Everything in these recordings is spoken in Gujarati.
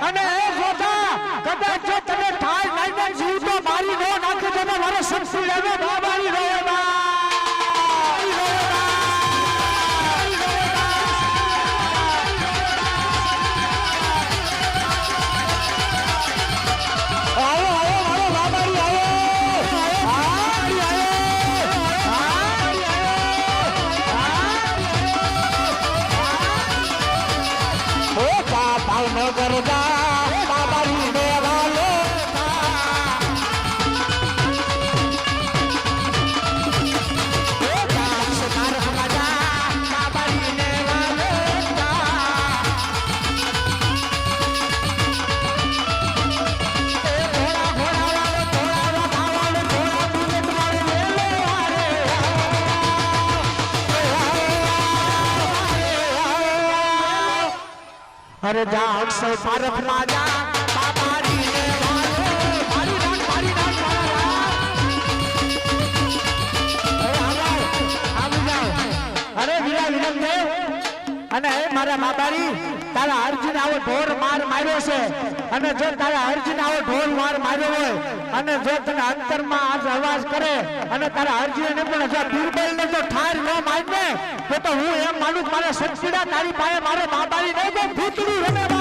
અને એ સોચા કદાચ અરે જા અક્ષય પારખ રાજા. બાબારી ને વાલો મારી રાત મારી રાત મારા. અરે વીરા તારા અર્જુન આવો ઢોર માર માર્યો છે. અને જો તારા અર્જુન આવો ઢોર માર માર્યો હોય, અને જો તને અંતરમાં આજ અવાજ કરે, અને તારા અર્જુન પણ જો બીરબલ ને જો ઠાર ન મારને તો તો હું એમ માનું મારા સક્ષીડા તારી પાસે મારો બાબારી નહીં, તો રમે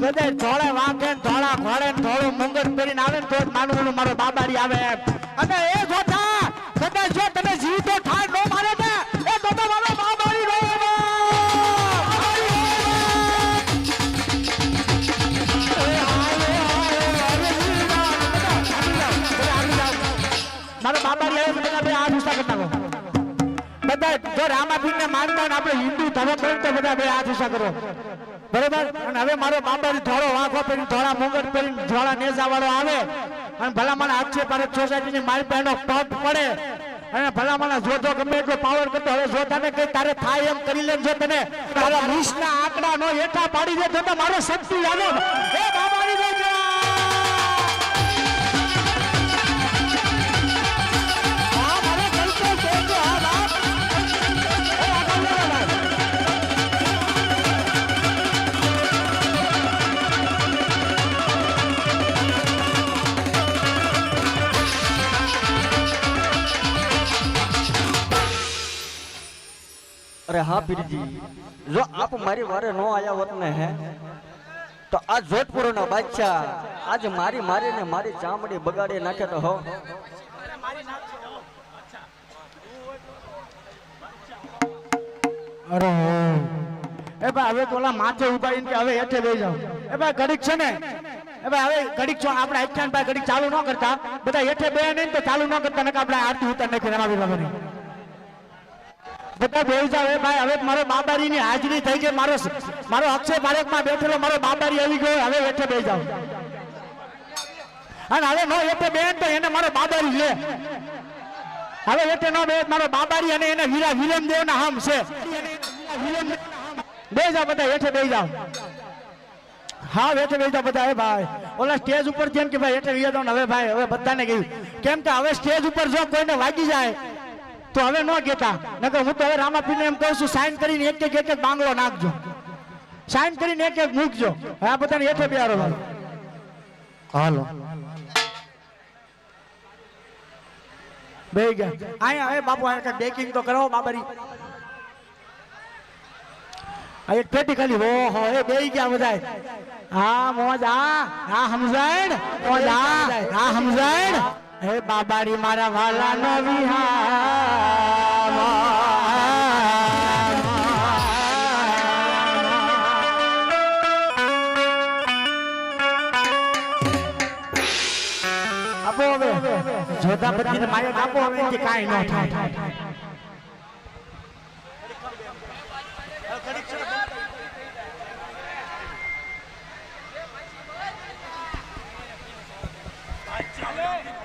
કદાચ ધોળે વાંકે ધોળા ઘોડે ધોળું મંગળ પહેરીને આવે ને તો માનવું મારો બાબારી આવે અને એ જોતા, કદાચ જો તમે જીવ તો ઠાર નો મારે ને એ તો મારો બાબારી નો. મારો બાબારી આવે બધા બે આ ગુસ્સા કરતા બધા જો રામાપીર ને માનતા આપણે હિન્દુ ધર્મ તો બધા બે આ ગુસ્સા કરો. બરોબર? અને હવે મારો બાબારી ધોળો વાંખો પહેરી ધોળા મુંગટ પહેરી ધોળા નેજા વાળો આવે. અને ભલા મને આક્ષે ભારત સોસાયટીની મારી પહેલો પગ પડે. અને ભલા મને જોધો ગમે એટલો પાવર કરતો હવે જો તને કઈ તારે થાય એમ કરી લે જો તને. તારા વીસના આંકડા નો હેઠા પાડી દે તો મારો શક્તિ આવે એ બાબારી અરે હા, પીરજી. જો આપ મારી વારે નો આયા હોત ને, હે, તો આ જોધપુર ના બાદશાહ આજ મારી મારીને મારી ચામડી બગાડી નાખે તો હો. અરે એ ભાઈ, હવે ઓલા માથે ઉપાડીને કે હવે હેઠે લઈ જાઓ. એ ભાઈ, ઘડીક છે ને? એ ભાઈ, હવે ઘડીક છો, આપણે આખ્યાન ભાઈ ઘડીક ચાલુ ન કરતા. બધા હેઠે બે નહીં તો ચાલુ ન કરતા નકા આપણે આરતી ઉતાર નાખી રમાવી બાબાની બધા બેસી જાવ ભાઈ, હવે મારો બાબારીની હાજરી થઈ ગઈ. મારો મારો અક્ષય ભારતમાં બેઠેલો મારો બાબારી આવી ગયો. હવે હેઠે બે જાવ અને હવે નો એટલે બેન તો એને મારો બાબારી લે હવે એટલે નો બે મારો બાબારી અને એને વીરા વિલમ દેવ ના હમ છે. બે જાવ બધા, હેઠે બે જાવ હા વેઠે બે જાઓ બધા હે ભાઈ. ઓલા સ્ટેજ ઉપર જેમ કે ભાઈ, હેઠે વીયા હવે ભાઈ, હવે બધાને કહ્યું. કેમ કે હવે સ્ટેજ ઉપર જો કોઈને વાગી જાય તો હવે ન કહેતા. નકર હું તો હવે રામાપીરને એમ કહું છું સાઈન કરીને એક એક એક એક બાંગલો નાખજો. સાઈન કરીને એક એક મૂકજો. આ બધાને હેઠે બેહારો હાલો. બે ગયા. અહીંયા હવે બાપુ અહીંયા બેકિંગ તો કરો બાબરી. આ એક પેટી ખાલી. હો એ બે ગયા બધા હા મોજ આ આ સમજાણ મોજ આ હા સમજાણ હે બાબાડી મારા વાલા નો જોતા બધી માયક આપો હવે કાંઈ ન થાય એ હરજી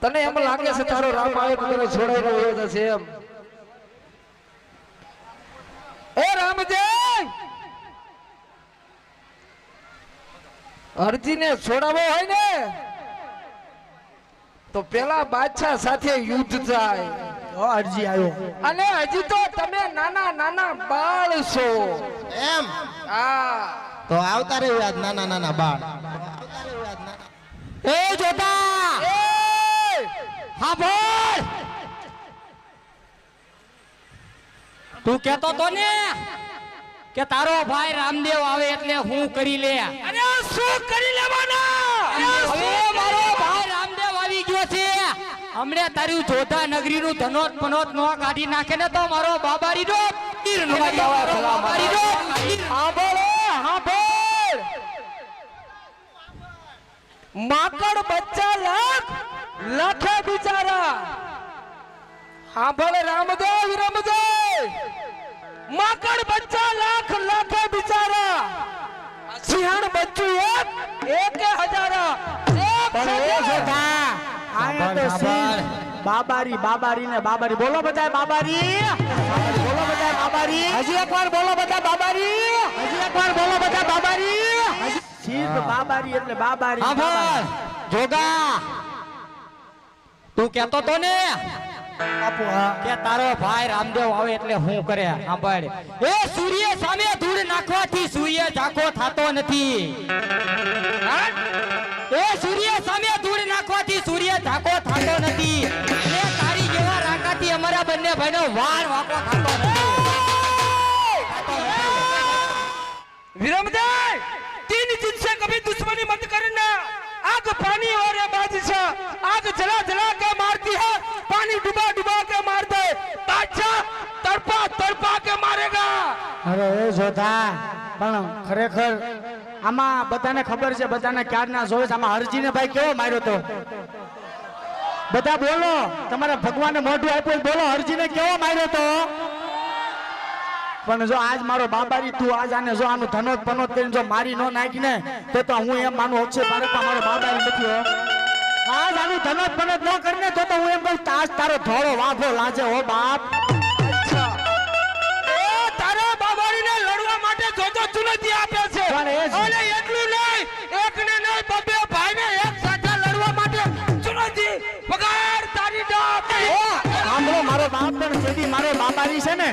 તને એમ લાગે છે તારો રામ આવે તને છોડાઈ રહ્યો જશે એમ. એ રામજય અરજીને છોડાવો હોય ને તો પેલા બાદશાહ સાથે યુદ્ધ થાય. અરજી આવ્યો અને હજી તો તમે નાના નાના બાળ છો. એમ? હા. તો આવતા રહ્યું યાદ નાના નાના બાળ. એ જોતા! હા બોલ! તું કેતો તો ને કે તારો ભાઈ રામદેવ આવે એટલે હું કરી લે. અરે શું કરી લેવાના હવે મારો ભાઈ રામદેવ આવી ગયો છે હમણે તારી જોધા નગરી નું ધનોત પનોત નો કાઢી નાખે ને તો મારો બાબારી નો તીર નો બાબારી નો સાંભળો સાંભળ માકડ બચ્ચા લાખ લાખે બિચારા. સાંભળ રામદેવ રમદેવ. માકડ બચ્ચા લાખ લાખે બિચારા. સિંહણ બચ્ચું એક એક હજારા. પણ એ જોધા આયા તો બાબારી બાબારી ને બાબારી. બોલો બધા બાબારી. બોલો બધા બાબારી. હજી એકવાર બોલો બધા બાબારી. હજી એકવાર બોલો બધા બાબારી. સિંહ બાબારી એટલે બાબારી. જોગા. તું કેતો તો ને. બાપુ કે તારો ભાઈ રામદેવ આવે એટલે હું કરે સાંભળ. એ સૂર્ય સામે ધૂળ નાખવાથી સૂર્ય ઝાંખો થાતો નથી. એ સૂર્ય સામે ધૂળ નાખવાથી સૂર્ય ઝાંખો થાતો નથી. અમારા બંને ભાઈનો વાર વાકો થાતો નથી विरमदाय तीन जिनसे कभी दुश्मनी मत करना आग पानी और ये बादशाह आग जला जला के मारती है पानी डुबा डुबा के मार दे बादशाह तड़पा तड़पा के मारेगा અરે એ જોધા પણ ખરેખર આમાં બધાને ખબર છે બધાને ક્યારના જોવે છે આમાં હરજીને ભાઈ કેવો માર્યો તો બધા બોલો. તમારા ભગવાને મોઢું આપ્યું બોલો. હરજીને કેવો માર્યો તો? પણ જો આજ મારો બાબારી, તું આજ આને જો આનું ધનોત પનોત કરીને જો મારી નો નાખીને, તો તો હું એમ માનું અક્ષય ભારત મારો બાબારી નથી હો. આજ આનું ધનોત પનોત ન કરીને તો તો હું એમ કહું, તાજ તારો ધોળો વાઘો લાજે હો બાપ. બાબારી છે ને?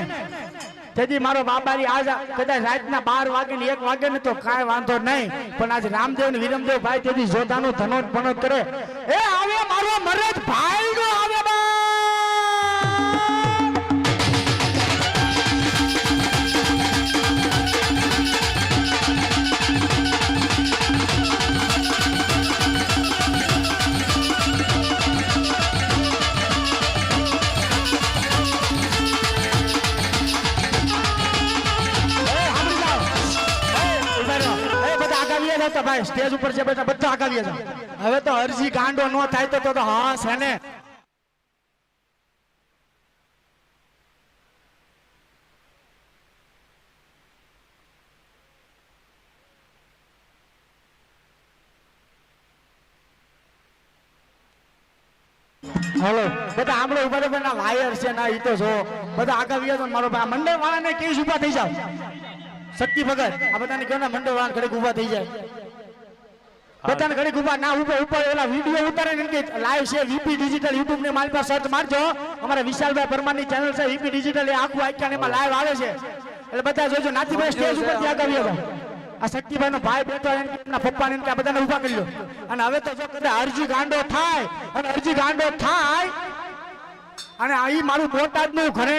તેથી મારો બાબારી આજ કદાચ રાતના બાર વાગે ને એક વાગે ને તો કાંઈ વાંધો નહીં, પણ આજ રામદેવ ને વિરમદેવ ભાઈ તેથી જોતાનો ધનોટ પનોત કરે. એ આવે મારો મરદ ભાઈ નો આવે બા! તો ભાઈ સ્ટેજ ઉપર છે બધા બધા આગળ વ્યા હવે તો અરજી ગાંડો ન થાય તો તો હા, છે હલો, બધા આમળો ઊભા રહો ના વાયર છે ના, ઈ તો જો. બધા આગળ વ્યા મારો ભાઈ મંડળ વાળાને કેસ ઊભા થઈ જાવ શક્તિ ભગત, આ બધાને કહો ને મંડળ વાળા ઘડીક ઊભા થઈ જાય. બધાને ઘડીક ઊભા ના ઊભો, ઉપર એલા વીડિયો ઉતારે ને કે લાઈવ છે વીપી ડિજિટલ યુટ્યુબ ને મારી પાસે સર્ચ મારજો. અમારા વિશાલભાઈ પરમારની ચેનલ છે વીપી ડિજિટલ એ આખું આખ્યાન એમાં લાઈવ આવે છે. એટલે બધા જોજો, નાથીભાઈ સ્ટેજ ઉપરથી આગળ વ્યા જાઓ આ શક્તિભાઈ નો ભાઈ બેઠો એને એમના પપ્પાને એને કે આ બધાને ઊભા કરી લો. અને હવે તો જો કદાચ અરજી ગાંડો થાય, અને અરજી ગાંડો થાય, અને આ મારું બોટાદનું ઘરે